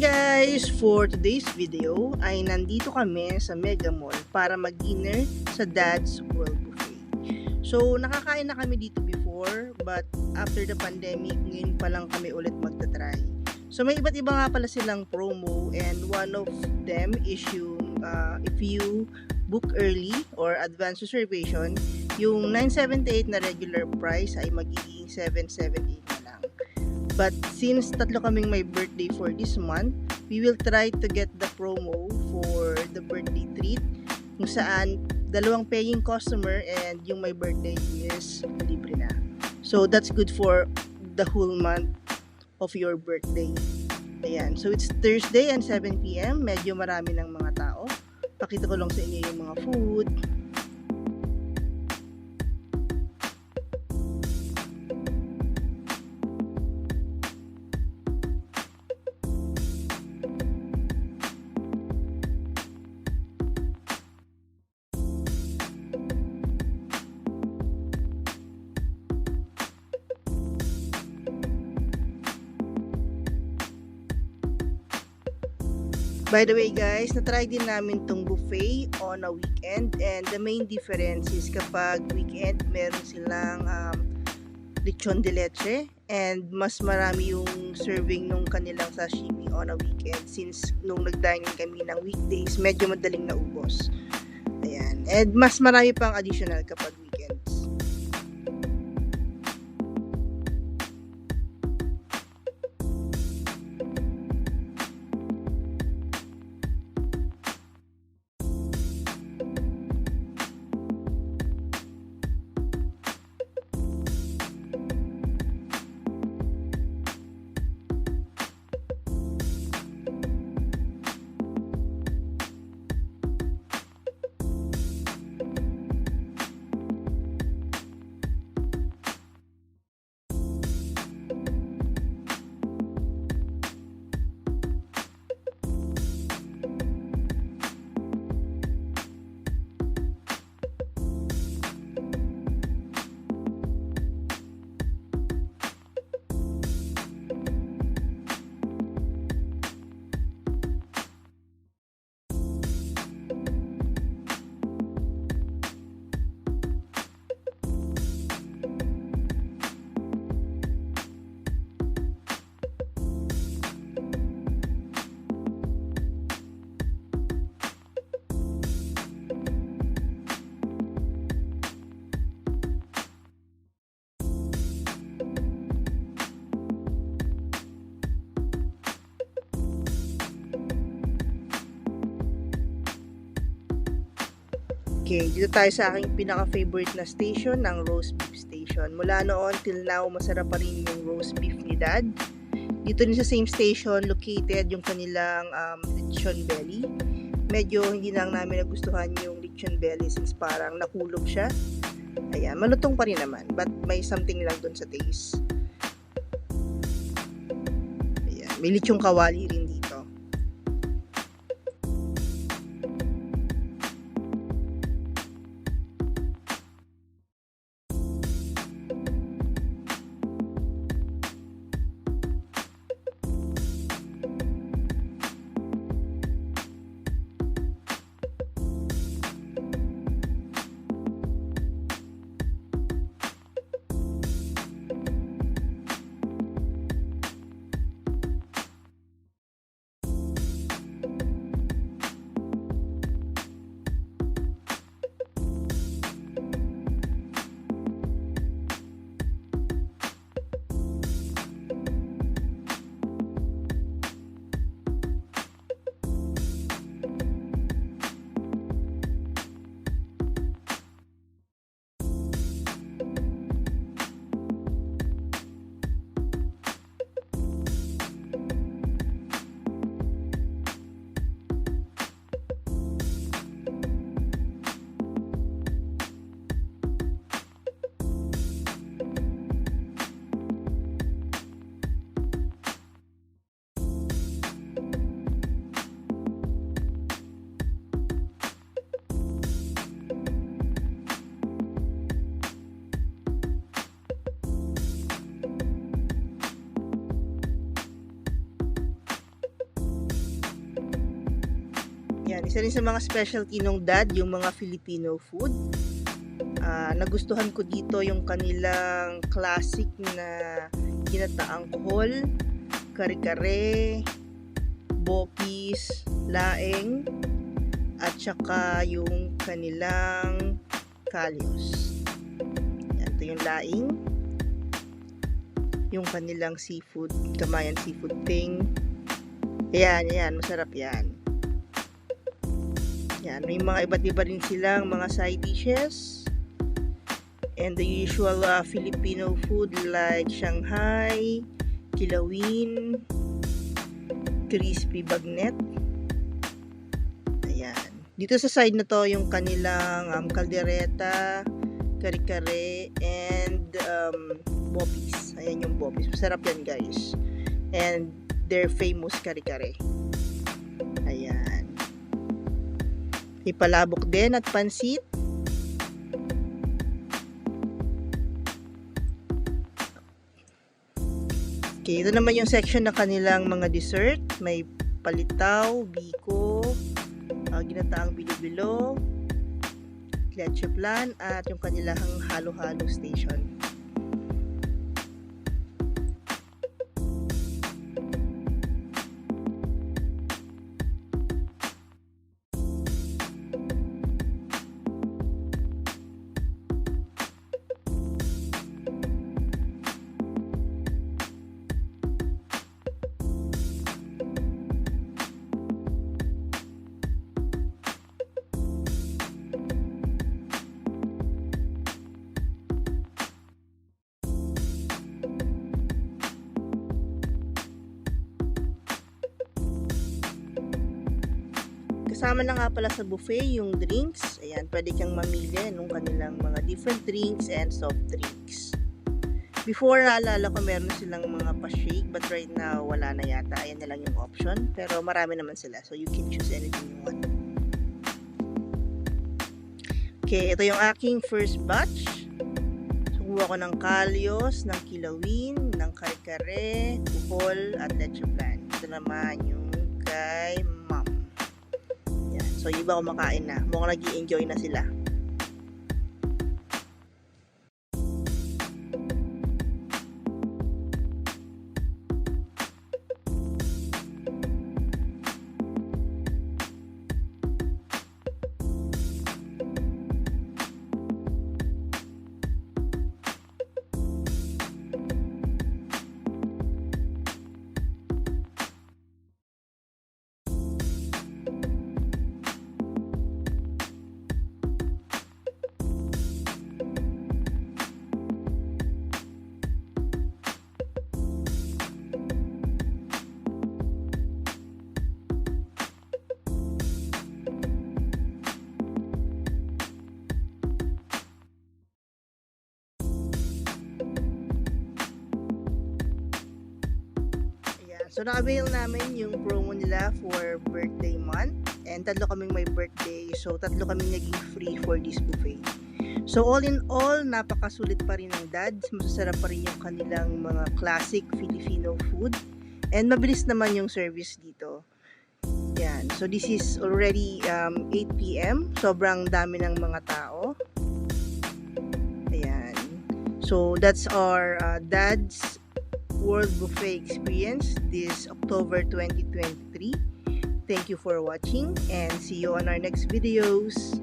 guys! For today's video ay nandito kami sa Mega Mall para mag-dinner sa Dad's World Buffet. So, nakakain na kami dito before but after the pandemic, ngayon pa lang kami ulit magta-try. So, may iba't iba nga pala silang promo and one of them is yung uh, if you book early or advance reservation, yung 978 na regular price ay magiging 778 na lang. But since tatlo kaming may birthday for this month, we will try to get the promo for the birthday treat kung saan dalawang paying customer and yung may birthday is libre na. So that's good for the whole month of your birthday. Ayan. So it's Thursday and 7 p.m. Medyo marami ng mga tao. Pakita ko lang sa inyo yung mga food. By the way guys, na-try din namin tong buffet on a weekend and the main difference is kapag weekend meron silang um, lechon de leche and mas marami yung serving nung kanilang sashimi on a weekend since nung nag-dining kami ng weekdays medyo madaling naubos. Ayan. And mas marami pang additional kapag weekends. Okay, dito tayo sa aking pinaka-favorite na station, ng roast beef station. Mula noon till now, masarap pa rin yung roast beef ni Dad. Dito rin sa same station, located yung kanilang um, lechon belly. Medyo hindi lang namin nagustuhan yung lechon belly since parang nakulog siya. Ayan, malutong pa rin naman, but may something lang dun sa taste. Ayan, may lechong kawali rin Yan, isa rin sa mga specialty nung dad, yung mga Filipino food. Ah, nagustuhan ko dito yung kanilang classic na ginataang kohol, kare-kare, bopis, laeng, at saka yung kanilang kalyos. Yan, ito yung laing. Yung kanilang seafood, kamayan seafood thing. Ayan, ayan, masarap yan. Yan, may mga iba't iba rin silang mga side dishes. And the usual uh, Filipino food like Shanghai, kilawin, crispy bagnet. Ayan. Dito sa side na to yung kanilang um, kaldereta, kare-kare, and um, bopis. Ayan yung bopis. Masarap yan guys. And their famous kare-kare. Ayan. Ipalabok din at pansit. Okay, ito naman yung section ng kanilang mga dessert. May palitaw, biko, uh, ginataang bilo-bilo, leche plan, at yung kanilang halo-halo station. Kasama na nga pala sa buffet yung drinks. Ayan, pwede kang mamili ng kanilang mga different drinks and soft drinks. Before, naalala ko meron silang mga pa-shake but right now, wala na yata. Ayan na lang yung option. Pero marami naman sila. So, you can choose anything you want. Okay, ito yung aking first batch. Kumuha ko ng kalyos, ng kilawin, ng kare-kare, buhol, at leche plan. Ito naman yung kay. So, yung iba kumakain na. Mukhang nag enjoy na sila. So, na-avail namin yung promo nila for birthday month. And tatlo kaming may birthday. So, tatlo kaming naging free for this buffet. So, all in all, napakasulit pa rin ng dads. Masasarap pa rin yung kanilang mga classic Filipino food. And mabilis naman yung service dito. Yan. So, this is already um, 8 p.m. Sobrang dami ng mga tao. Ayan. So, that's our uh, dad's World Buffet Experience this October 2023. Thank you for watching and see you on our next videos.